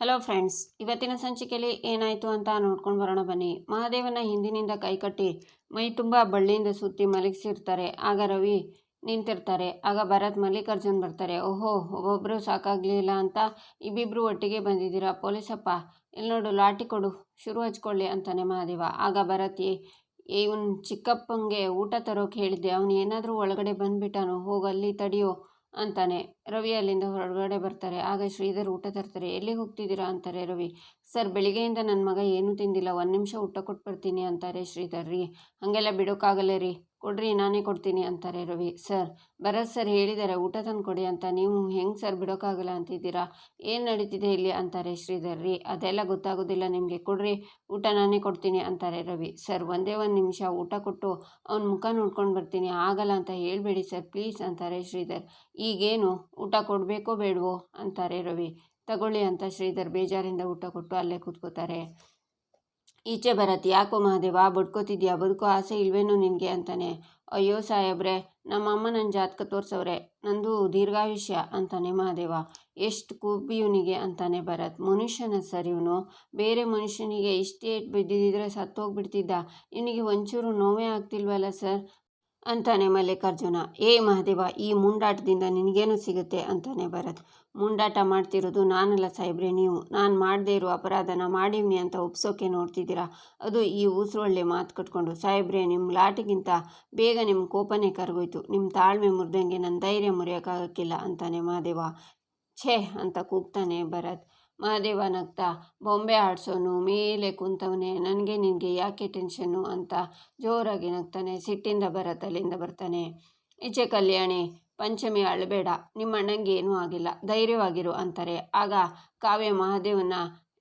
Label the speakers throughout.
Speaker 1: Hello friends ಇವತ್ತಿನ ಸಂಚಿಕೆಯಲ್ಲಿ ಏನಾಯಿತು ಅಂತ ನೋಡ್ಕೊಂಡು ಬರೋಣ ಬನ್ನಿ. ಮಹಾದೇವನ ಹಿಂದಿನಿಂದ ಕೈಕಟ್ಟಿ ಮೈ ತುಂಬ ಬಳ್ಳಿಯಿಂದ ಸುತ್ತಿ ಮಲಗಿಸಿರ್ತಾರೆ. ಆಗ ರವಿ ನಿಂತಿರ್ತಾರೆ. ಆಗ ಭರತ್ ಮಲ್ಲಿಕಾರ್ಜುನ್ ಬರ್ತಾರೆ. ಓಹೋ ಒಬ್ಬೊಬ್ಬರು ಸಾಕಾಗಲಿಲ್ಲ ಅಂತ ಇಬ್ಬಿಬ್ರು ಒಟ್ಟಿಗೆ ಬಂದಿದ್ದೀರಾ? ಪೊಲೀಸಪ್ಪ ಇಲ್ಲಿ ನೋಡು ಲಾಟಿ ಕೊಡು, ಶುರು ಹಚ್ಕೊಳ್ಳಿ ಅಂತಾನೆ ಮಹಾದೇವ. ಆಗ ಭರತ್ ಇವನು ಚಿಕ್ಕಪ್ಪಂಗೆ ಊಟ ತರೋಕೆ ಹೇಳಿದ್ದೆ. ಅವನು ಏನಾದರೂ ಒಳಗಡೆ ಬಂದುಬಿಟ್ಟಾನು ಹೋಗಲ್ಲಿ ತಡಿಯೋ ಅಂತಾನೆ. ರವಿ ಅಲ್ಲಿಂದ ಹೊರಗಡೆ ಬರ್ತಾರೆ. ಆಗ ಶ್ರೀಧರ್ ಊಟ ತರ್ತಾರೆ. ಎಲ್ಲಿ ಹೋಗ್ತಿದ್ದೀರಾ? ಅಂತಾರೆ ರವಿ. ಸರ್, ಬೆಳಿಗ್ಗೆಯಿಂದ ನನ್ನ ಮಗ ಏನೂ ತಿಂದಿಲ್ಲ. ಒಂದು ನಿಮಿಷ ಊಟ ಕೊಟ್ಟು ಬರ್ತೀನಿ ಅಂತಾರೆ ಶ್ರೀಧರ್. ರೀ, ಹಾಗೆಲ್ಲ ಬಿಡೋಕ್ಕಾಗಲ್ಲ ರೀ. ಕೊಡ್ರಿ, ನಾನೇ ಕೊಡ್ತೀನಿ ಅಂತಾರೆ ರವಿ. ಸರ್, ಭರತ್ ಸರ್ ಹೇಳಿದ್ದಾರೆ, ಊಟ ತಂದು ಕೊಡಿ ಅಂತ. ನೀವು ಹೆಂಗೆ ಸರ್ ಬಿಡೋಕ್ಕಾಗಲ್ಲ ಅಂತಿದ್ದೀರಾ? ಏನು ನಡೀತಿದೆ ಇಲ್ಲಿ? ಅಂತಾರೆ ಶ್ರೀಧರ್ ರೀ. ಅದೆಲ್ಲ ಗೊತ್ತಾಗೋದಿಲ್ಲ ನಿಮಗೆ. ಕೊಡ್ರಿ, ಊಟ ನಾನೇ ಕೊಡ್ತೀನಿ ಅಂತಾರೆ ರವಿ. ಸರ್, ಒಂದೇ ಒಂದು ನಿಮಿಷ ಊಟ ಕೊಟ್ಟು ಅವ್ನ ಮುಖ ನೋಡ್ಕೊಂಡು ಬರ್ತೀನಿ. ಆಗಲ್ಲ ಅಂತ ಹೇಳಬೇಡಿ ಸರ್, ಪ್ಲೀಸ್ ಅಂತಾರೆ ಶ್ರೀಧರ್. ಈಗೇನು? ಊಟ ಕೊಡಬೇಕೋ ಬೇಡವೋ? ಅಂತಾರೆ ರವಿ. ತಗೊಳ್ಳಿ ಅಂತ ಶ್ರೀಧರ್ ಬೇಜಾರಿಂದ ಊಟ ಕೊಟ್ಟು ಅಲ್ಲೇ ಕೂತ್ಕೋತಾರೆ. ಈಚೆ ಬರತ್ ಯಾಕೋ ಮಹಾದೇವ, ಬಡ್ಕೋತಿದ್ಯಾ, ಬದುಕೋ ಆಸೆ ಇಲ್ವೇನೋ ನಿನಗೆ ಅಂತಾನೆ. ಅಯ್ಯೋ ಸಾಹೇಬ್ರೆ, ನಮ್ಮಮ್ಮ ನನ್ನ ಜಾತಕ ತೋರಿಸವ್ರೆ, ನಂದು ದೀರ್ಘಾಯುಷ್ಯ ಅಂತಾನೆ ಮಹಾದೇವ. ಎಷ್ಟು ಕುಬ್ಬಿಯವನಿಗೆ ಅಂತಾನೆ ಭರತ್. ಮನುಷ್ಯನ ಸರ್ ಇವನು ಬೇರೆ ಮನುಷ್ಯನಿಗೆ ಇಷ್ಟೇ ಬಿದ್ದಿದ್ದರೆ ಸತ್ತೋಗ್ಬಿಡ್ತಿದ್ದ. ಇವನಿಗೆ ಒಂಚೂರು ನೋವೇ ಆಗ್ತಿಲ್ವಲ್ಲ ಸರ್? ಅಂತಾನೆ ಮಲ್ಲಿಕಾರ್ಜುನ. ಏ ಮಹಾದೇವ, ಈ ಮುಂಡಾಟದಿಂದ ನಿನಗೇನು ಸಿಗುತ್ತೆ? ಅಂತಾನೆ ಭರತ್. ಮುಂಡಾಟ ಮಾಡ್ತಿರೋದು ನಾನಲ್ಲ ಸಾಹೇಬ್ರೆ, ನೀವು. ನಾನು ಮಾಡದೇ ಇರೋ ಅಪರಾಧನ ಮಾಡಿವ್ನಿ ಅಂತ ಒಪ್ಸೋಕೆ ನೋಡ್ತಿದ್ದೀರಾ? ಅದು ಈ ಉಸಿರೊಳ್ಳೆ ಮಾತು ಕಟ್ಕೊಂಡು, ಸಾಹೇಬ್ರೆ ನಿಮ್ಮ ಲಾಟಿಗಿಂತ ಬೇಗ ನಿಮ್ಮ ಕೋಪನೇ ಕರಗೋಯ್ತು. ನಿಮ್ಮ ತಾಳ್ಮೆ ಮುರಿದಂಗೆ ನನ್ನ ಧೈರ್ಯ ಮುರಿಯೋಕ್ಕಾಗಕ್ಕಿಲ್ಲ ಅಂತಾನೆ ಮಹಾದೇವ. ಛೇ, ಅಂತ ಕೂಗ್ತಾನೆ ಭರತ್. ಮಹಾದೇವ ನಗ್ತಾ, ಬೊಂಬೆ ಆಡ್ಸೋನು, ಮೇಲೆ ಕುಂತವನೇ, ನನಗೆ ನಿನಗೆ ಯಾಕೆ ಟೆನ್ಷನ್ನು? ಅಂತ ಜೋರಾಗಿ ನಗ್ತಾನೆ, ಸಿಟ್ಟಿಂದ ಬರ ಅಲ್ಲಿಂದ ಬರ್ತಾನೆ. ಈಚೆ ಕಲ್ಯಾಣಿ, ಪಂಚಮಿ ಅಳಬೇಡ, ನಿಮ್ಮ ಅಣ್ಣಂಗೆ ಏನೂ ಆಗಿಲ್ಲ, ಧೈರ್ಯವಾಗಿರು, ಅಂತಾರೆ. ಆಗ ಕಾವ್ಯ ಮಹಾದೇವನ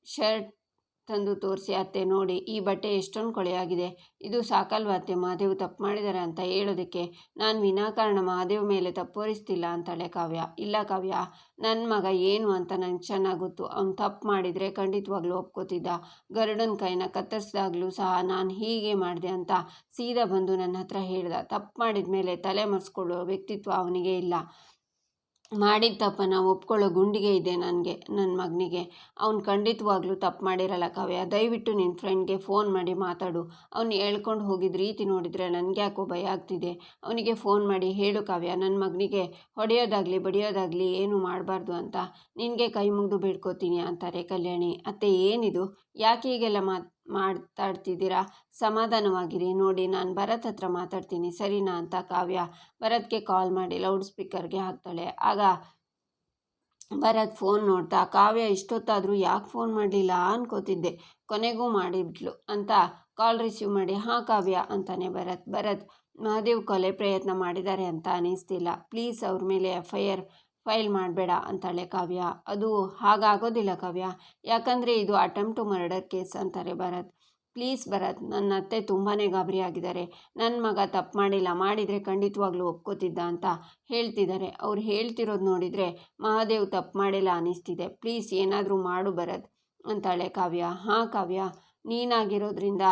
Speaker 1: ಶರ್ಟ್ ತಂದು ತೋರಿಸಿ, ಅತ್ತೆ, ನೋಡಿ, ಈ ಬಟ್ಟೆ ಎಷ್ಟೊಂದು ಕೊಳೆಯಾಗಿದೆ. ಇದು ಸಾಕಲ್ವಾ, ಅತ್ತೆ? ಮಹಾದೇವ್ ತಪ್ಪು ಮಾಡಿದ್ದಾರೆ ಅಂತ ಹೇಳೋದಕ್ಕೆ ನಾನು ವಿನಾಕಾರಣ ಮಹಾದೇವ್ ಮೇಲೆ ತಪ್ಪೋರಿಸ್ತಿಲ್ಲ ಅಂತಾಳೆ ಕಾವ್ಯ. ಇಲ್ಲ ಕಾವ್ಯ ನನ್ನ ಮಗ ಏನು ಅಂತ ನನಗೆ ಚೆನ್ನಾಗಿ ಗೊತ್ತು. ಅವ್ನು ತಪ್ಪು ಮಾಡಿದರೆ ಖಂಡಿತವಾಗ್ಲೂ ಒಪ್ಕೋತಿದ್ದ. ಗರುಡನ ಕೈನ ಕತ್ತರಿಸಿದಾಗಲೂ ಸಹ ನಾನು ಹೀಗೆ ಮಾಡಿದೆ ಅಂತ ಸೀದಾ ಬಂದು ನನ್ನ ಹತ್ರ ಹೇಳ್ದ. ತಪ್ಪು ಮಾಡಿದ ಮೇಲೆ ತಲೆ ಮರೆಸ್ಕೊಳ್ಳೋ ವ್ಯಕ್ತಿತ್ವ ಅವನಿಗೆ ಇಲ್ಲ. ಮಾಡಿದ ತಪ್ಪನ್ನು ಒಪ್ಕೊಳ್ಳೋ ಗುಂಡಿಗೆ ಇದೆ ನನಗೆ ನನ್ನ ಮಗನಿಗೆ. ಅವ್ನು ಖಂಡಿತವಾಗ್ಲೂ ತಪ್ಪು ಮಾಡಿರಲ್ಲ ಕಾವ್ಯ. ದಯವಿಟ್ಟು ನಿನ್ನ ಫ್ರೆಂಡ್ಗೆ ಫೋನ್ ಮಾಡಿ ಮಾತಾಡು. ಅವ್ನು ಹೇಳ್ಕೊಂಡು ಹೋಗಿದ್ದ ರೀತಿ ನೋಡಿದರೆ ನನಗೆ ಯಾಕೋ ಭಯ ಆಗ್ತಿದೆ. ಅವನಿಗೆ ಫೋನ್ ಮಾಡಿ ಹೇಳು ಕಾವ್ಯ ನನ್ನ ಮಗನಿಗೆ ಹೊಡೆಯೋದಾಗಲಿ, ಬಡಿಯೋದಾಗಲಿ ಏನು ಮಾಡಬಾರ್ದು ಅಂತ. ನಿನಗೆ ಕೈ ಮುಗಿದು ಬಿಡ್ಕೋತೀನಿ ಅಂತಾರೆ ಕಲ್ಯಾಣಿ. ಅತ್ತೆ, ಏನಿದು? ಯಾಕೆ ಹೀಗೆಲ್ಲ ಮಾತು ಮಾತಾಡ್ತಿದ್ದೀರಾ? ಸಮಾಧಾನವಾಗಿರಿ. ನೋಡಿ, ನಾನು ಭರತ್ ಹತ್ರ ಮಾತಾಡ್ತೀನಿ. ಸರಿನಾ ಅಂತ ಕಾವ್ಯ ಭರತ್ಗೆ ಕಾಲ್ ಮಾಡಿ ಲೌಡ್ ಸ್ಪೀಕರ್ಗೆ ಹಾಕ್ತಾಳೆ. ಆಗ ಭರತ್ ಫೋನ್ ನೋಡ್ತಾ, ಕಾವ್ಯ, ಇಷ್ಟೊತ್ತಾದರೂ ಯಾಕೆ ಫೋನ್ ಮಾಡಲಿಲ್ಲ ಅನ್ಕೋತಿದ್ದೆ. ಕೊನೆಗೂ ಮಾಡಿದ್ಲು ಅಂತ ಕಾಲ್ ರಿಸೀವ್ ಮಾಡಿ, ಹಾಂ ಕಾವ್ಯ ಅಂತಾನೆ ಭರತ್. ಭರತ್, ಮಹಾದೇವ್ ಕೊಲೆ ಪ್ರಯತ್ನ ಮಾಡಿದ್ದಾರೆ ಅಂತ ಅನಿಸ್ತಿಲ್ಲ ಪ್ಲೀಸ್ ಅವ್ರ ಮೇಲೆ ಎಫ್ ಐ ಆರ್ ಫೈಲ್ ಮಾಡಬೇಡ ಅಂತಾಳೆ ಕಾವ್ಯ. ಅದು ಹಾಗಾಗೋದಿಲ್ಲ ಕಾವ್ಯ. ಯಾಕಂದರೆ ಇದು ಅಟೆಂಪ್ಟ್ ಟು ಮರ್ಡರ್ ಕೇಸ್ ಅಂತಾರೆ ಭರತ್. ಪ್ಲೀಸ್ ಭರತ್ ನನ್ನ ಅತ್ತೆ ತುಂಬಾ ಗಾಬರಿ ಆಗಿದ್ದಾರೆ. ನನ್ನ ಮಗ ತಪ್ಪು ಮಾಡಿಲ್ಲ, ಮಾಡಿದರೆ ಖಂಡಿತವಾಗ್ಲೂ ಒಪ್ಕೋತಿದ್ದ ಅಂತ ಹೇಳ್ತಿದ್ದಾರೆ. ಅವ್ರು ಹೇಳ್ತಿರೋದು ನೋಡಿದರೆ ಮಹಾದೇವ್ ತಪ್ಪು ಮಾಡಿಲ್ಲ ಅನ್ನಿಸ್ತಿದೆ. ಪ್ಲೀಸ್ ಏನಾದರೂ ಮಾಡು ಭರತ್, ಅಂತಾಳೆ ಕಾವ್ಯ. ಹಾಂ ಕಾವ್ಯ, ನೀನಾಗಿರೋದ್ರಿಂದ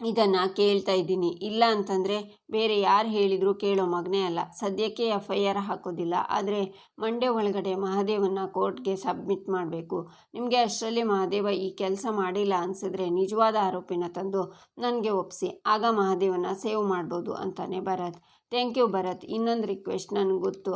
Speaker 1: ಇದನ್ನು ಕೇಳ್ತಾ ಇದ್ದೀನಿ. ಇಲ್ಲ ಅಂತಂದರೆ ಬೇರೆ ಯಾರು ಹೇಳಿದರೂ ಕೇಳೋ ಮಗನೇ ಅಲ್ಲ. ಸದ್ಯಕ್ಕೆ ಎಫ್ ಐ ಆರ್ ಹಾಕೋದಿಲ್ಲ. ಆದರೆ ಮಂಡ್ಯ ಒಳಗಡೆ ಮಹಾದೇವನ್ನ ಕೋರ್ಟ್ಗೆ ಸಬ್ಮಿಟ್ ಮಾಡಬೇಕು. ನಿಮಗೆ ಅಷ್ಟರಲ್ಲಿ ಮಹಾದೇವ ಈ ಕೆಲಸ ಮಾಡಿಲ್ಲ ಅನಿಸಿದ್ರೆ ನಿಜವಾದ ಆರೋಪಿನ ತಂದು ನನಗೆ ಒಪ್ಪಿಸಿ ಆಗ ಮಹಾದೇವನ ಸೇವ್ ಮಾಡ್ಬೋದು ಅಂತಾನೆ ಭರತ್. Thank you Bharat. ಇನ್ನೊಂದು ರಿಕ್ವೆಸ್ಟ್ ನನಗೆ ಗೊತ್ತು.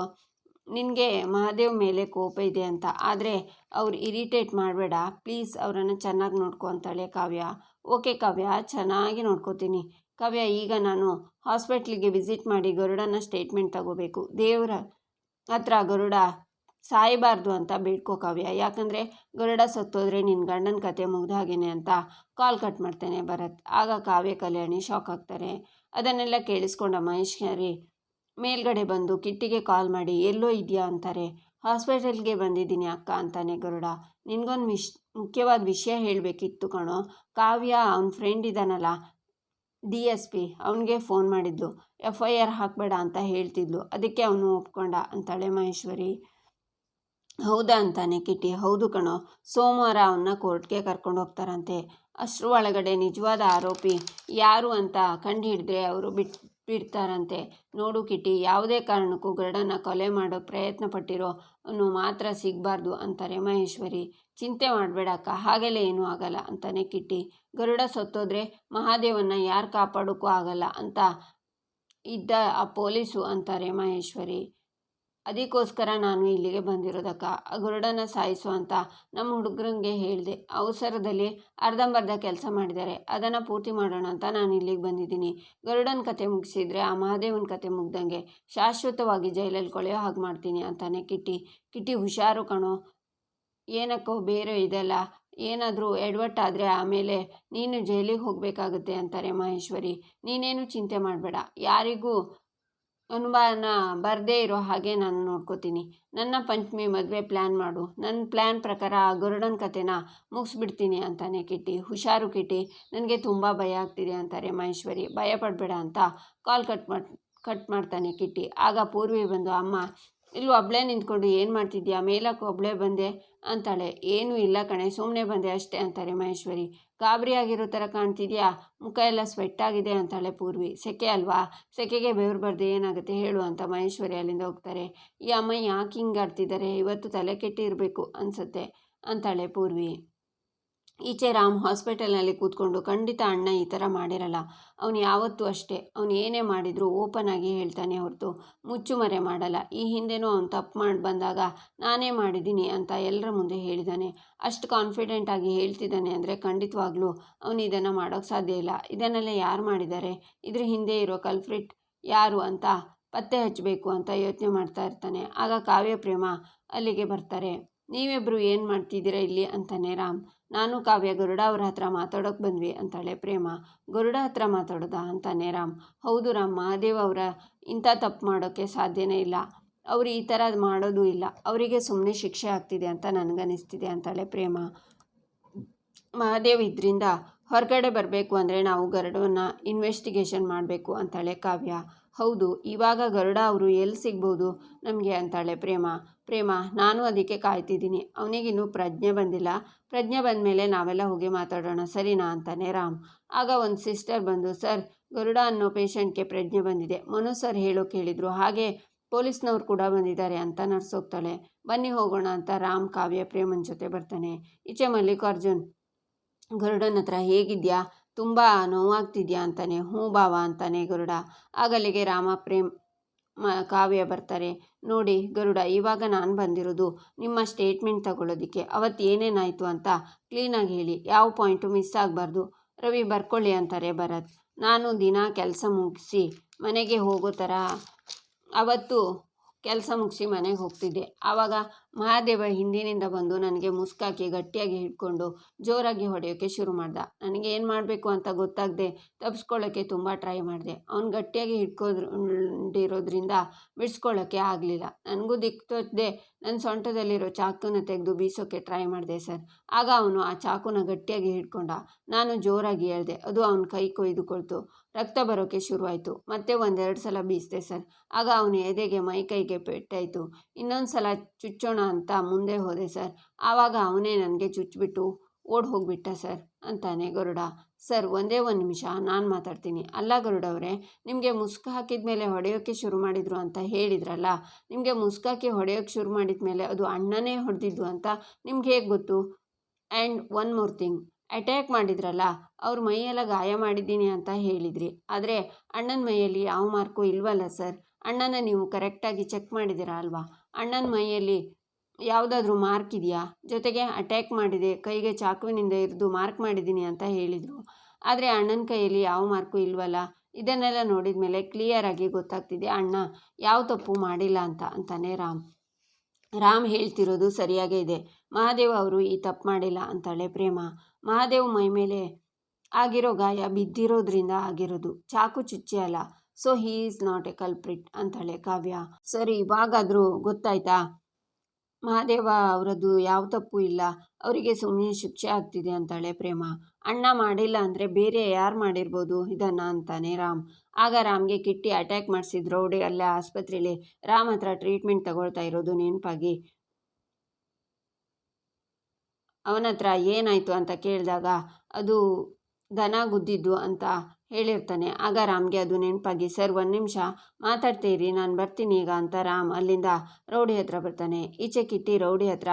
Speaker 1: ನಿನಗೆ ಮಹಾದೇವ್ ಮೇಲೆ ಕೋಪ ಇದೆ ಅಂತ. ಆದರೆ ಅವ್ರು ಇರಿಟೇಟ್ ಮಾಡಬೇಡ. ಪ್ಲೀಸ್ ಅವರನ್ನು ಚೆನ್ನಾಗಿ ನೋಡ್ಕೊ ಅಂತಾಳೆ ಕಾವ್ಯ. ಓಕೆ ಕಾವ್ಯ, ಚೆನ್ನಾಗಿ ನೋಡ್ಕೋತೀನಿ. ಕಾವ್ಯ, ಈಗ ನಾನು ಹಾಸ್ಪಿಟ್ಲಿಗೆ ವಿಸಿಟ್ ಮಾಡಿ ಗರುಡನ ಸ್ಟೇಟ್ಮೆಂಟ್ ತಗೋಬೇಕು. ದೇವರ ಹತ್ರ ಗರುಡ ಸಾಯಬಾರ್ದು ಅಂತ ಬೇಡ್ಕೋ ಕಾವ್ಯ. ಯಾಕಂದರೆ ಗರುಡ ಸತ್ತೋದ್ರೆ ನಿನ್ನ ಗಂಡನ ಕತೆ ಮುಗ್ದಾಗೇನೆ ಅಂತ ಕಾಲ್ ಕಟ್ ಮಾಡ್ತೇನೆ ಭರತ್. ಆಗ ಕಾವ್ಯ ಕಲ್ಯಾಣಿ ಶಾಕ್ ಆಗ್ತಾರೆ. ಅದನ್ನೆಲ್ಲ ಕೇಳಿಸ್ಕೊಂಡ ಮಹೇಶ್ ಹರಿ ಮೇಲ್ಗಡೆ ಬಂದು ಕಿಟ್ಟಿಗೆ ಕಾಲ್ ಮಾಡಿ, ಎಲ್ಲೋ ಇದೆಯಾ? ಅಂತಾರೆ. ಹಾಸ್ಪಿಟಲ್ಗೆ ಬಂದಿದ್ದೀನಿ ಅಕ್ಕ, ಅಂತಾನೆ ಗರುಡ. ನಿನಗೊಂದು ವಿಶ್ ಮುಖ್ಯವಾದ ವಿಷಯ ಹೇಳಬೇಕಿತ್ತು ಕಣೋ. ಕಾವ್ಯ ಅವನ ಫ್ರೆಂಡ್ ಇದ್ದಾನಲ್ಲ ಡಿ ಎಸ್ ಪಿ ಅವನಿಗೆ ಫೋನ್ ಮಾಡಿದ್ಲು ಎಫ್ ಐ ಆರ್ ಹಾಕಬೇಡ ಅಂತ ಹೇಳ್ತಿದ್ಲು. ಅದಕ್ಕೆ ಅವನು ಒಪ್ಕೊಂಡ, ಅಂತಾಳೆ ಮಹೇಶ್ವರಿ. ಹೌದಾ? ಅಂತಾನೆ ಕಿಟ್ಟಿ. ಹೌದು ಕಣೋ. ಸೋಮವಾರ ಅವನ್ನ ಕೋರ್ಟ್ಗೆ ಕರ್ಕೊಂಡು ಹೋಗ್ತಾರಂತೆ. ಅಷ್ಟರ ಒಳಗಡೆ ನಿಜವಾದ ಆರೋಪಿ ಯಾರು ಅಂತ ಕಂಡು ಹಿಡಿದ್ರೆ ಅವರು ಬಿಟ್ಟು ಬಿಡ್ತಾರಂತೆ. ನೋಡು ಕಿಟ್ಟಿ, ಯಾವುದೇ ಕಾರಣಕ್ಕೂ ಗರುಡನ ಕೊಲೆ ಮಾಡೋ ಪ್ರಯತ್ನ ಪಟ್ಟಿರೋ ಅವನು ಮಾತ್ರ ಸಿಗಬಾರ್ದು ಅಂತಾರೆ ಮಹೇಶ್ವರಿ. ಚಿಂತೆ ಮಾಡಬೇಡ ಅಕ್ಕ, ಹಾಗೆಲ್ಲ ಏನೂ ಆಗಲ್ಲ ಅಂತಾನೆ ಕಿಟ್ಟಿ. ಗರುಡ ಸತ್ತೋದ್ರೆ ಮಹಾದೇವನ್ನ ಯಾರು ಕಾಪಾಡೋಕ್ಕೂ ಆಗಲ್ಲ ಅಂತ ಇದ್ದ ಆ ಪೊಲೀಸು ಅಂತಾರೆ ಮಹೇಶ್ವರಿ. ಅದಕ್ಕೋಸ್ಕರ ನಾನು ಇಲ್ಲಿಗೆ ಬಂದಿರೋದಕ್ಕ. ಆ ಗರುಡನ ಸಾಯಿಸು ಅಂತ ನಮ್ಮ ಹುಡುಗರಂಗೆ ಹೇಳಿದೆ. ಅವಸರದಲ್ಲಿ ಅರ್ಧಂಬರ್ಧ ಕೆಲಸ ಮಾಡಿದ್ದಾರೆ. ಅದನ್ನು ಪೂರ್ತಿ ಮಾಡೋಣ ಅಂತ ನಾನು ಇಲ್ಲಿಗೆ ಬಂದಿದ್ದೀನಿ. ಗರುಡನ ಕತೆ ಮುಗಿಸಿದರೆ ಆ ಮಹಾದೇವನ ಕತೆ ಮುಗ್ದಂಗೆ ಶಾಶ್ವತವಾಗಿ ಜೈಲಲ್ಲಿ ಕೊಳೆಯೋ ಹಾಗೆ ಮಾಡ್ತೀನಿ ಅಂತಾನೆ ಕಿಟ್ಟಿ. ಕಿಟ್ಟಿ ಹುಷಾರು ಕಣೋ. ಏನಕ್ಕೋ ಬೇರೆ ಇದೆಲ್ಲ ಏನಾದರೂ ಎಡವಟ್ಟಾದರೆ ಆಮೇಲೆ ನೀನು ಜೈಲಿಗೆ ಹೋಗಬೇಕಾಗುತ್ತೆ ಅಂತಾರೆ ಮಹೇಶ್ವರಿ. ನೀನೇನು ಚಿಂತೆ ಮಾಡಬೇಡ. ಯಾರಿಗೂ ಅನುಮಾನ ಬರದೇ ಇರೋ ಹಾಗೆ ನಾನು ನೋಡ್ಕೋತೀನಿ. ನನ್ನ ಪಂಚಮಿ ಮದುವೆ ಪ್ಲ್ಯಾನ್ ಮಾಡು. ನನ್ನ ಪ್ಲ್ಯಾನ್ ಪ್ರಕಾರ ಆ ಗರುಡನ ಕಥೆನ ಮುಗಿಸ್ಬಿಡ್ತೀನಿ ಅಂತಾನೆ ಕಿಟ್ಟಿ. ಹುಷಾರು ಕಿಟ್ಟಿ. ನನಗೆ ತುಂಬ ಭಯ ಆಗ್ತಿದೆ ಅಂತಾರೆ ಮಹೇಶ್ವರಿ. ಭಯ ಪಡಬೇಡ ಅಂತ ಕಾಲ್ ಕಟ್ ಮಾಡಿ ಕಟ್ ಮಾಡ್ತಾನೆ ಕಿಟ್ಟಿ. ಆಗ ಪೂರ್ವಿ ಬಂದು, ಅಮ್ಮ ಇಲ್ಲಿ ಒಬ್ಬಳೇ ನಿಂತ್ಕೊಂಡು ಏನು ಮಾಡ್ತಿದ್ಯಾ? ಮೇಲಕ್ಕೆ ಒಬ್ಬಳೇ ಬಂದೆ ಅಂತಾಳೆ. ಏನೂ ಇಲ್ಲ ಕಣೆ ಸುಮ್ಮನೆ ಬಂದೆ ಅಷ್ಟೇ ಅಂತಾರೆ ಮಹೇಶ್ವರಿ. ಗಾಬರಿ ಆಗಿರೋ ಥರ ಕಾಣ್ತಿದ್ಯಾ? ಮುಖ ಎಲ್ಲ ಸ್ವೆಟ್ ಆಗಿದೆ ಅಂತಾಳೆ ಪೂರ್ವಿ. ಸೆಕೆ ಅಲ್ವಾ? ಸೆಕೆಗೆ ಬೆವರು ಬರ್ದೆ ಏನಾಗುತ್ತೆ ಹೇಳು ಅಂತ ಮಹೇಶ್ವರಿ ಅಲ್ಲಿಂದ ಹೋಗ್ತಾರೆ. ಈ ಅಮ್ಮ ಯಾಕೆ ಹಿಂಗಾಡ್ತಿದ್ದಾರೆ ಇವತ್ತು ತಲೆ ಕೆಟ್ಟಿರಬೇಕು ಅನಿಸುತ್ತೆ ಅಂತಾಳೆ ಪೂರ್ವಿ. ಈಚೆ ರಾಮ್ ಹಾಸ್ಪಿಟಲ್ನಲ್ಲಿ ಕೂತ್ಕೊಂಡು, ಖಂಡಿತ ಅಣ್ಣ, ಈ ಥರ ಮಾಡಿರಲ್ಲ. ಅವನು ಯಾವತ್ತೂ ಅಷ್ಟೇ. ಅವನು ಏನೇ ಮಾಡಿದರೂ ಓಪನ್ ಆಗಿ ಹೇಳ್ತಾನೆ ಹೊರತು, ಮುಚ್ಚುಮರೆ ಮಾಡಲ್ಲ. ಈ ಹಿಂದೆನೂ ಅವನು ತಪ್ಪು ಮಾಡಿ ಬಂದಾಗ ನಾನೇ ಮಾಡಿದ್ದೀನಿ ಅಂತ ಎಲ್ಲರ ಮುಂದೆ ಹೇಳಿದ್ದಾನೆ ಅಷ್ಟು ಕಾನ್ಫಿಡೆಂಟ್ ಆಗಿ ಹೇಳ್ತಿದ್ದಾನೆ ಅಂದರೆ ಖಂಡಿತವಾಗ್ಲೂ ಅವನು ಇದನ್ನು ಮಾಡೋಕ್ಕೆ ಸಾಧ್ಯ ಇಲ್ಲ. ಇದನ್ನೆಲ್ಲ ಯಾರು ಮಾಡಿದ್ದಾರೆ? ಇದ್ರ ಹಿಂದೆ ಇರೋ ಕಲ್ಫ್ರಿಟ್ ಯಾರು ಅಂತ ಪತ್ತೆ ಹಚ್ಚಬೇಕು ಅಂತ ಯೋಚನೆ ಮಾಡ್ತಾ ಇರ್ತಾನೆ. ಆಗ ಕಾವ್ಯ ಪ್ರೇಮ ಅಲ್ಲಿಗೆ ಬರ್ತಾರೆ. ನೀವಿಬ್ಬರು ಏನು ಮಾಡ್ತಿದ್ದೀರಾ ಇಲ್ಲಿ ಅಂತಾನೆ ರಾಮ್. ನಾನು ಕಾವ್ಯ, ಗರುಡ ಅವ್ರ ಹತ್ರ ಮಾತಾಡೋಕೆ ಬಂದ್ವಿ ಅಂತಾಳೆ ಪ್ರೇಮ. ಗರುಡ ಹತ್ರ ಮಾತಾಡೋದಾ ಅಂತಾನೆ ರಾಮ್. ಹೌದು ರಾಮ್, ಮಹಾದೇವ್ ಅವರ ಇಂಥ ತಪ್ಪು ಮಾಡೋಕ್ಕೆ ಸಾಧ್ಯನೇ ಇಲ್ಲ. ಅವ್ರು ಈ ಥರ ಮಾಡೋದು ಇಲ್ಲ. ಅವರಿಗೆ ಸುಮ್ಮನೆ ಶಿಕ್ಷೆ ಆಗ್ತಿದೆ ಅಂತ ನನಗನ್ನಿಸ್ತಿದೆ ಅಂತಾಳೆ ಪ್ರೇಮ. ಮಹಾದೇವ್ ಇದರಿಂದ ಹೊರಗಡೆ ಬರಬೇಕು ಅಂದರೆ ನಾವು ಗರುಡವನ್ನು ಇನ್ವೆಸ್ಟಿಗೇಷನ್ ಮಾಡಬೇಕು ಅಂತಾಳೆ ಕಾವ್ಯ. ಹೌದು, ಇವಾಗ ಗರುಡ ಅವರು ಎಲ್ಲಿ ಸಿಗ್ಬೋದು ನಮಗೆ ಅಂತಾಳೆ ಪ್ರೇಮ. ಪ್ರೇಮ, ನಾನು ಅದಕ್ಕೆ ಕಾಯ್ತಿದ್ದೀನಿ. ಅವನಿಗಿನ್ನೂ ಪ್ರಜ್ಞೆ ಬಂದಿಲ್ಲ. ಪ್ರಜ್ಞೆ ಬಂದ ಮೇಲೆ ನಾವೆಲ್ಲ ಹೋಗಿ ಮಾತಾಡೋಣ. ಸರಿನಾ ಅಂತಾನೆ ರಾಮ್. ಆಗ ಒಂದು ಸಿಸ್ಟರ್ ಬಂದು, ಸರ್, ಗರುಡ ಅನ್ನೋ ಪೇಷಂಟ್ಗೆ ಪ್ರಜ್ಞೆ ಬಂದಿದೆ. ಮನು ಸರ್ ಹೇಳೋ ಕೇಳಿದರು. ಹಾಗೆ ಪೊಲೀಸ್ನವ್ರು ಕೂಡ ಬಂದಿದ್ದಾರೆ ಅಂತ ನರ್ಸ್ ಹೋಗ್ತಾಳೆ ಬನ್ನಿ ಹೋಗೋಣ ಅಂತ ರಾಮ್ ಕಾವ್ಯ ಪ್ರೇಮನ್ ಜೊತೆ ಬರ್ತಾನೆ. ಈಚೆ ಮಲ್ಲಿಕಾರ್ಜುನ್, ಗರುಡನ ಹತ್ರ ಹೇಗಿದ್ಯಾ? ತುಂಬ ನೋವಾಗ್ತಿದ್ಯಾ? ಅಂತಾನೆ. ಹ್ಞೂ ಬಾವ ಅಂತಾನೆ ಗರುಡ. ಆಗಲಿಗೆ ರಾಮ ಪ್ರೇಮ್ ಮ, ಕಾವ್ಯ ಬರ್ತಾರೆ. ನೋಡಿ ಗರುಡ, ಇವಾಗ ನಾನು ಬಂದಿರೋದು ನಿಮ್ಮ ಸ್ಟೇಟ್ಮೆಂಟ್ ತಗೊಳ್ಳೋದಕ್ಕೆ ಅವತ್ತು ಏನೇನಾಯಿತು ಅಂತ ಕ್ಲೀನಾಗಿ ಹೇಳಿ. ಯಾವ ಪಾಯಿಂಟು ಮಿಸ್ ಆಗಬಾರ್ದು? ರವಿ ಬರ್ಕೊಳ್ಳಿ ಅಂತಾರೆ ಭರತ್. ನಾನು ದಿನ ಕೆಲಸ ಮುಗಿಸಿ ಮನೆಗೆ ಹೋಗೋ ಥರ ಅವತ್ತು ಕೆಲಸ ಮುಗಿಸಿ ಮನೆಗೆ ಹೋಗ್ತಿದ್ದೆ. ಆವಾಗ ಮಹಾದೇವ ಹಿಂದಿನಿಂದ ಬಂದು ನನಗೆ ಮುಸ್ಕಾಕಿ ಗಟ್ಟಿಯಾಗಿ ಹಿಡ್ಕೊಂಡು ಜೋರಾಗಿ ಹೊಡೆಯೋಕ್ಕೆ ಶುರು ಮಾಡ್ದ. ನನಗೆ ಏನು ಮಾಡಬೇಕು ಅಂತ ಗೊತ್ತಾಗದೆ ತಪ್ಪಿಸ್ಕೊಳ್ಳೋಕ್ಕೆ ತುಂಬ ಟ್ರೈ ಮಾಡಿದೆ. ಅವ್ನು ಗಟ್ಟಿಯಾಗಿ ಹಿಡ್ಕೊಂಡಿರೋದ್ರಿಂದ ಬಿಡಿಸ್ಕೊಳ್ಳೋಕ್ಕೆ ಆಗಲಿಲ್ಲ. ನನಗೂ ದಿಕ್ಕದೆ ನನ್ನ ಸೊಂಟದಲ್ಲಿರೋ ಚಾಕುನ ತೆಗೆದು ಬೀಸೋಕ್ಕೆ ಟ್ರೈ ಮಾಡಿದೆ ಸರ್. ಆಗ ಅವನು ಆ ಚಾಕುನ ಗಟ್ಟಿಯಾಗಿ ಹಿಡ್ಕೊಂಡ. ನಾನು ಜೋರಾಗಿ ಹೇಳಿದೆ. ಅದು ಅವನ ಕೈ ಕೊಯ್ದುಕೊಳ್ತು. ರಕ್ತ ಬರೋಕೆ ಶುರುವಾಯಿತು. ಮತ್ತೆ ಒಂದೆರಡು ಸಲ ಬೀಸಿದೆ ಸರ್. ಆಗ ಅವನ ಎದೆಗೆ, ಮೈ ಕೈಗೆ ಪೆಟ್ಟಾಯಿತು. ಇನ್ನೊಂದು ಸಲ ಚುಚ್ಚೋಣ ಅಂತ ಮುಂದೆ ಹೋದೆ ಸರ್. ಆವಾಗ ಅವನೇ ನನಗೆ ಚುಚ್ಚಿಬಿಟ್ಟು ಓಡಿ ಹೋಗಿಬಿಟ್ಟ ಸರ್ ಅಂತಾನೆ ಗರುಡ. ಸರ್, ಒಂದೇ ಒಂದು ನಿಮಿಷ, ನಾನು ಮಾತಾಡ್ತೀನಿ. ಅಲ್ಲ ಗರುಡವರೇ ನಿಮಗೆ ಮುಸ್ಕ ಹಾಕಿದ ಮೇಲೆ ಹೊಡೆಯೋಕ್ಕೆ ಶುರು ಮಾಡಿದರು ಅಂತ ಹೇಳಿದ್ರಲ್ಲ. ನಿಮಗೆ ಮುಸ್ಕಾಕಿ ಹೊಡೆಯೋಕ್ಕೆ ಶುರು ಮಾಡಿದ ಮೇಲೆ ಅದು ಅಣ್ಣನೇ ಹೊಡೆದಿದ್ದು ಅಂತ ನಿಮ್ಗೆ ಹೇಗೆ ಗೊತ್ತು? And one more thing. Attack ಮಾಡಿದ್ರಲ್ಲ, ಅವ್ರ ಮೈಯೆಲ್ಲ ಗಾಯ ಮಾಡಿದ್ದೀನಿ ಅಂತ ಹೇಳಿದ್ರಿ. ಆದರೆ ಅಣ್ಣನ ಮೈಯಲ್ಲಿ ಯಾವ ಮಾರ್ಕು ಇಲ್ವಲ್ಲ ಸರ್. ಅಣ್ಣನ ನೀವು ಕರೆಕ್ಟಾಗಿ ಚೆಕ್ ಮಾಡಿದ್ದೀರಾ ಅಲ್ವಾ? ಅಣ್ಣನ ಮೈಯಲ್ಲಿ ಯಾವುದಾದ್ರೂ ಮಾರ್ಕ್ ಇದೆಯಾ? ಜೊತೆಗೆ ಅಟ್ಯಾಕ್ ಮಾಡಿದೆ, ಕೈಗೆ ಚಾಕುವಿನಿಂದ ಇರಿದು ಮಾರ್ಕ್ ಮಾಡಿದ್ದೀನಿ ಅಂತ ಹೇಳಿದರು. ಆದರೆ ಅಣ್ಣನ ಕೈಯಲ್ಲಿ ಯಾವ ಮಾರ್ಕು ಇಲ್ವಲ್ಲ? ಇದನ್ನೆಲ್ಲ ನೋಡಿದ ಮೇಲೆ ಕ್ಲಿಯರಾಗಿ ಗೊತ್ತಾಗ್ತಿದೆ, ಅಣ್ಣ, ಯಾವ ತಪ್ಪು ಮಾಡಿಲ್ಲ ಅಂತ, ಅಂತಾನೆ ರಾಮ್. ರಾಮ್ ಹೇಳ್ತಿರೋದು ಸರಿಯಾಗೇ ಇದೆ. ಮಹಾದೇವ್ ಅವರು ಈ ತಪ್ಪು ಮಾಡಿಲ್ಲ ಅಂತಾಳೆ ಪ್ರೇಮ. ಮಹಾದೇವ್ ಮೈ ಮೇಲೆ ಆಗಿರೋ ಗಾಯ ಬಿದ್ದಿರೋದ್ರಿಂದ ಆಗಿರೋದು. ಚಾಕು ಚುಚ್ಚಿ ಅಲ್ಲ. So he is not a culprit ಅಂತಾಳೆ ಕಾವ್ಯ. ಸರಿ, ಇವಾಗಾದರೂ ಗೊತ್ತಾಯ್ತಾ? ಮಹಾದೇವ ಅವರದ್ದು ಯಾವ ತಪ್ಪು ಇಲ್ಲ. ಅವರಿಗೆ ಸುಮ್ಮನೆ ಶಿಕ್ಷೆ ಆಗ್ತಿದೆ ಅಂತಾಳೆ ಪ್ರೇಮ. ಅಣ್ಣ ಮಾಡಿಲ್ಲ ಅಂದರೆ ಬೇರೆ ಯಾರು ಮಾಡಿರ್ಬೋದು? ಇದನ್ನು ಅಂತಾನೆ ರಾಮ್. ಆಗ ರಾಮ್ಗೆ ಕಿಟ್ಟಿ ಅಟ್ಯಾಕ್ ಮಾಡಿಸಿದ್ರು. ಅವಡಿ ಅಲ್ಲೇ ಆಸ್ಪತ್ರೆಯಲ್ಲಿ ರಾಮ್ ಹತ್ರ ಟ್ರೀಟ್ಮೆಂಟ್ ತಗೊಳ್ತಾ ಇರೋದು ನೆನಪಾಗಿ. ಅವನ ಹತ್ರ ಏನಾಯಿತು ಅಂತ ಕೇಳಿದಾಗ, ಅದು ದನ ಗುದ್ದಿದ್ದು ಅಂತ ಹೇಳಿರ್ತಾನೆ, ಆಗ ರಾಮ್ಗೆ ಅದು ನೆನಪಾಗಿ, ಸರ್ ಒಂದು ನಿಮಿಷ ಮಾತಾಡ್ತೀರಿ, ನಾನು ಬರ್ತೀನಿ ಈಗ ಅಂತ ರಾಮ್ ಅಲ್ಲಿಂದ ರೌಡಿ ಹತ್ರ ಬರ್ತಾನೆ. ಈಚೆ ಕಿಟ್ಟಿ ರೌಡಿ ಹತ್ರ,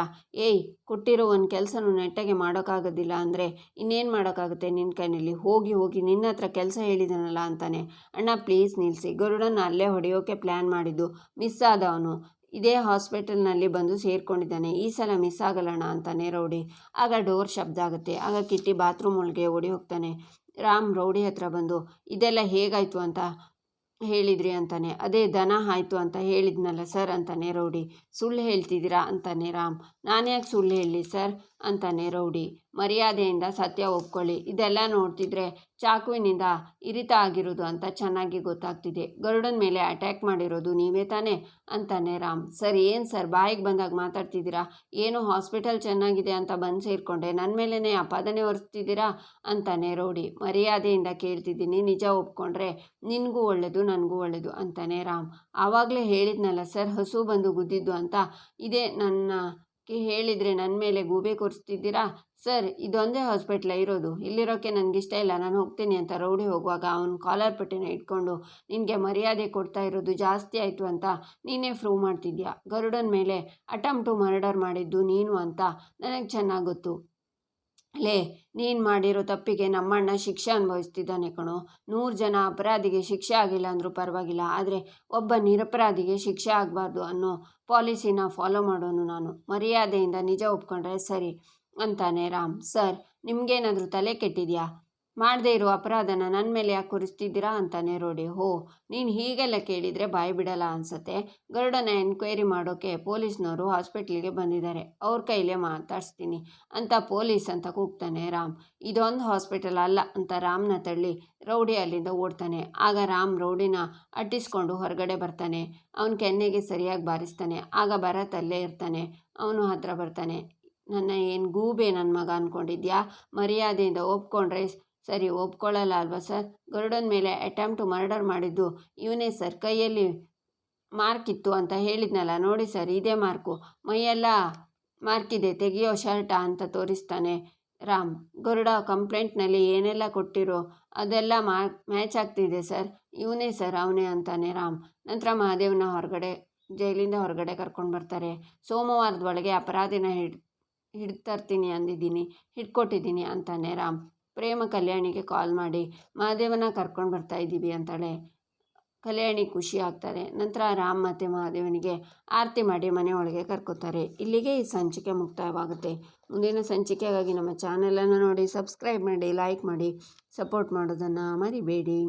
Speaker 1: ಏಯ್, ಕೊಟ್ಟಿರೋ ಒಂದು ಕೆಲಸನೂ ನೆಟ್ಟಗೆ ಮಾಡೋಕ್ಕಾಗೋದಿಲ್ಲ ಅಂದರೆ ಇನ್ನೇನು ಮಾಡೋಕ್ಕಾಗುತ್ತೆ ನಿನ್ನ ಕೈನಲ್ಲಿ? ಹೋಗಿ ಹೋಗಿ ನಿನ್ನ ಹತ್ರ ಕೆಲಸ ಹೇಳಿದನಲ್ಲ ಅಂತಾನೆ. ಅಣ್ಣ, ಪ್ಲೀಸ್ ನಿಲ್ಲಿಸಿ ಗರುಡನ ಅಲ್ಲೇ ಹೊಡೆಯೋಕೆ ಪ್ಲ್ಯಾನ್ ಮಾಡಿದ್ದು. ಮಿಸ್ ಆದ ಅವನು ಇದೇ ಹಾಸ್ಪಿಟಲ್ನಲ್ಲಿ ಬಂದು ಸೇರಿಕೊಂಡಿದ್ದಾನೆ. ಈ ಸಲ ಮಿಸ್ ಆಗಲ್ಲಣ್ಣ ಅಂತಾನೆ ರೌಡಿ. ಆಗ ಡೋರ್ ಶಬ್ದ ಆಗುತ್ತೆ ಆಗ ಕಿಟ್ಟಿ ಬಾತ್ರೂಮ್ ಒಳಗೆ ಓಡಿ ಹೋಗ್ತಾನೆ. ರಾಮ್ ರೌಡಿ ಹತ್ರ ಬಂದು, ಇದೆಲ್ಲ ಹೇಗಾಯಿತು ಅಂತ ಹೇಳಿದ್ರಿ ಅಂತಾನೆ. ಅದೇ ದನ ಆಯಿತು ಅಂತ ಹೇಳಿದ್ನಲ್ಲ ಸರ್ ಅಂತಾನೆ ರೌಡಿ. ಸುಳ್ಳು ಹೇಳ್ತಿದ್ದೀರಾ ಅಂತಾನೆ ರಾಮ್. ನಾನು ಯಾಕೆ ಸುಳ್ಳು ಹೇಳಿ ಸರ್ ಅಂತಾನೆ ರೌಡಿ. ಮರ್ಯಾದೆಯಿಂದ ಸತ್ಯ ಒಪ್ಕೊಳ್ಳಿ. ಇದೆಲ್ಲ ನೋಡ್ತಿದ್ರೆ ಚಾಕುವಿನಿಂದ ಇರಿತ ಆಗಿರೋದು ಅಂತ ಚೆನ್ನಾಗಿ ಗೊತ್ತಾಗ್ತಿದೆ. ಗರುಡನ ಮೇಲೆ ಅಟ್ಯಾಕ್ ಮಾಡಿರೋದು ನೀವೇ ತಾನೇ? ಅಂತಾನೆ ರಾಮ್. ಸರ್, ಏನು ಸರ್? ಬಾಯಿಗೆ ಬಂದಾಗ ಮಾತಾಡ್ತಿದ್ದೀರಾ? ಏನು ಹಾಸ್ಪಿಟಲ್ ಚೆನ್ನಾಗಿದೆ ಅಂತ ಬಂದು ಸೇರಿಕೊಂಡೆ. ನನ್ನ ಮೇಲೇ ಅಪಾದನೆ ಹೊರಿಸ್ತಿದ್ದೀರಾ ಅಂತಾನೆ ರೌಡಿ. ಮರ್ಯಾದೆಯಿಂದ ಕೇಳ್ತಿದ್ದೀನಿ. ನಿಜ ಒಪ್ಕೊಂಡ್ರೆ ನಿನಗೂ ಒಳ್ಳೆಯದು ನನಗೂ ಒಳ್ಳೆಯದು ಅಂತಾನೆ ರಾಮ್. ಆವಾಗಲೇ ಹೇಳಿದ್ನಲ್ಲ ಸರ್, ಹಸು ಬಂದು ಗುದ್ದಿದ್ದು ಅಂತ. ಇದೇ ನನ್ನ ಹೇಳಿದರೆ ನನ್ನ ಮೇಲೆ ಗೂಬೆ ಕೊರಿಸ್ತಿದ್ದೀರಾ? ಸರ್, ಇದೊಂದೇ ಹಾಸ್ಪಿಟ್ಲ ಇರೋದು. ಇಲ್ಲಿರೋಕ್ಕೆ ನನಗಿಷ್ಟ ಇಲ್ಲ. ನಾನು ಹೋಗ್ತೀನಿ ಅಂತ ರೌಡಿ ಹೋಗುವಾಗ ಅವನು ಕಾಲರ್ ಪಟ್ಟಿನ ಇಟ್ಕೊಂಡು ನಿನಗೆ ಮರ್ಯಾದೆ ಕೊಡ್ತಾ ಇರೋದು ಜಾಸ್ತಿ ಆಯಿತು ಅಂತ ನೀನೇ ಪ್ರೂವ್ ಮಾಡ್ತಿದ್ಯಾ? ಗರುಡನ ಮೇಲೆ ಅಟೆಂಪ್ಟು ಮರ್ಡರ್ ಮಾಡಿದ್ದು ನೀನು ಅಂತ ನನಗೆ ಚೆನ್ನಾಗಿ ಗೊತ್ತು. ಲೇ, ನೀನು ಮಾಡಿರೋ ತಪ್ಪಿಗೆ ನಮ್ಮಣ್ಣ ಶಿಕ್ಷೆ ಅನುಭವಿಸ್ತಿದ್ದಾನೆ ಕಣೋ. ನೂರು ಜನ ಅಪರಾಧಿಗೆ ಶಿಕ್ಷೆ ಆಗಿಲ್ಲ ಅಂದರೂ ಪರವಾಗಿಲ್ಲ, ಆದರೆ ಒಬ್ಬ ನಿರಪರಾಧಿಗೆ ಶಿಕ್ಷೆ ಆಗಬಾರ್ದು ಅನ್ನೋ ಪಾಲಿಸಿನ ಫಾಲೋ ಮಾಡೋನು ನಾನು. ಮರ್ಯಾದೆಯಿಂದ ನಿಜ ಒಪ್ಕೊಂಡ್ರೆ ಸರಿ. ಅಂತಾನೆ ರಾಮ್. ಸರ್, ನಿಮಗೇನಾದರೂ ತಲೆ ಕೆಟ್ಟಿದೆಯಾ? ಮಾಡದೇ ಇರೋ ಅಪರಾಧನ ನನ್ನ ಮೇಲೆ ಯಾಕೆ ಕುರಿಸ್ತಿದ್ದೀರಾ? ಅಂತಾನೆ ರೋಡಿ. ಹೋ, ನೀನು ಹೀಗೆಲ್ಲ ಕೇಳಿದರೆ ಬಾಯಿ ಬಿಡಲ್ಲ ಅನಿಸುತ್ತೆ. ಗರುಡನ ಎನ್ಕ್ವೈರಿ ಮಾಡೋಕ್ಕೆ ಪೊಲೀಸ್ನವರು ಹಾಸ್ಪಿಟ್ಲಿಗೆ ಬಂದಿದ್ದಾರೆ. ಅವ್ರ ಕೈಲೇ ಮಾತಾಡಿಸ್ತೀನಿ. ಅಂತ ಪೊಲೀಸ್ ಅಂತ ಕೂಗ್ತಾನೆ ರಾಮ್. ಇದೊಂದು ಹಾಸ್ಪಿಟಲ್ ಅಲ್ಲ ಅಂತ ರಾಮ್ನ ತಳ್ಳಿ ರೌಡಿ ಅಲ್ಲಿಂದ ಓಡ್ತಾನೆ. ಆಗ ರಾಮ್ ರೌಡಿನ ಅಟ್ಟಿಸ್ಕೊಂಡು ಹೊರಗಡೆ ಬರ್ತಾನೆ. ಅವನ ಕೆನ್ನೆಗೆ ಸರಿಯಾಗಿ ಬಾರಿಸ್ತಾನೆ. ಆಗ ಭರತ್ ಅಲ್ಲೇ ಇರ್ತಾನೆ. ಅವನು ಹತ್ರ ಬರ್ತಾನೆ. ನನ್ನ ಏನು ಗೂಬೆ ನನ್ನ ಮಗ ಅಂದ್ಕೊಂಡಿದ್ಯಾ ಮರ್ಯಾದೆಯಿಂದ ಒಪ್ಕೊಂಡ್ರೆ ಸರಿ ಒಪ್ಕೊಳ್ಳಲ್ಲ ಅಲ್ವಾ ಸರ್? ಗರುಡನ ಮೇಲೆ ಅಟೆಂಪ್ಟ್ ಮರ್ಡರ್ ಮಾಡಿದ್ದು. ಇವನೇ ಸರ್ ಕೈಯಲ್ಲಿ ಮಾರ್ಕ್ ಇತ್ತು ಅಂತ ಹೇಳಿದ್ನಲ್ಲ, ನೋಡಿ ಸರ್, ಇದೇ ಮಾರ್ಕು ಮೈಯೆಲ್ಲ ಮಾರ್ಕಿದೆ ತೆಗಿಯೋ ಶರ್ಟಾ ಅಂತ ತೋರಿಸ್ತಾನೆ. ರಾಮ್, ಗರುಡ ಕಂಪ್ಲೇಂಟ್ನಲ್ಲಿ ಏನೆಲ್ಲ ಕೊಟ್ಟಿರೋ ಅದೆಲ್ಲ ಮಾ ಮ್ಯಾಚ್ ಆಗ್ತಿದೆ ಸರ್. ಇವನೇ ಸರ್ ಅವನೇ ಅಂತಾನೆ ರಾಮ್. ನಂತರ ಮಹಾದೇವನ ಹೊರಗಡೆ, ಜೈಲಿಂದ ಹೊರಗಡೆ ಕರ್ಕೊಂಡು ಬರ್ತಾರೆ. ಸೋಮವಾರದ ಒಳಗೆ ಅಪರಾಧಿನ ಹಿಡ್ ಹಿಡ್ತರ್ತೀನಿ ಅಂದಿದ್ದೀನಿ. ಹಿಡ್ಕೊಟ್ಟಿದ್ದೀನಿ ಅಂತಾನೆ ರಾಮ್. ಪ್ರೇಮ ಕಲ್ಯಾಣಿಗೆ ಕಾಲ್ ಮಾಡಿ. ಮಹಾದೇವನ ಕರ್ಕೊಂಡು ಬರ್ತಾ ಇದ್ದೀವಿ ಅಂತಾಳೆ. ಕಲ್ಯಾಣಿ ಖುಷಿ ಆಗ್ತಾರೆ. ನಂತರ ರಾಮ್ ಮತ್ತು ಮಹಾದೇವನಿಗೆ ಆರತಿ ಮಾಡಿ ಮನೆ ಒಳಗೆ ಕರ್ಕೋತಾರೆ. ಇಲ್ಲಿಗೆ ಈ ಸಂಚಿಕೆ ಮುಕ್ತಾಯವಾಗುತ್ತೆ. ಮುಂದಿನ ಸಂಚಿಕೆಗಾಗಿ ನಮ್ಮ ಚಾನಲನ್ನು ನೋಡಿ ಸಬ್ಸ್ಕ್ರೈಬ್ ಮಾಡಿ ಲೈಕ್ ಮಾಡಿ ಸಪೋರ್ಟ್ ಮಾಡೋದನ್ನು ಮರಿಬೇಡಿ.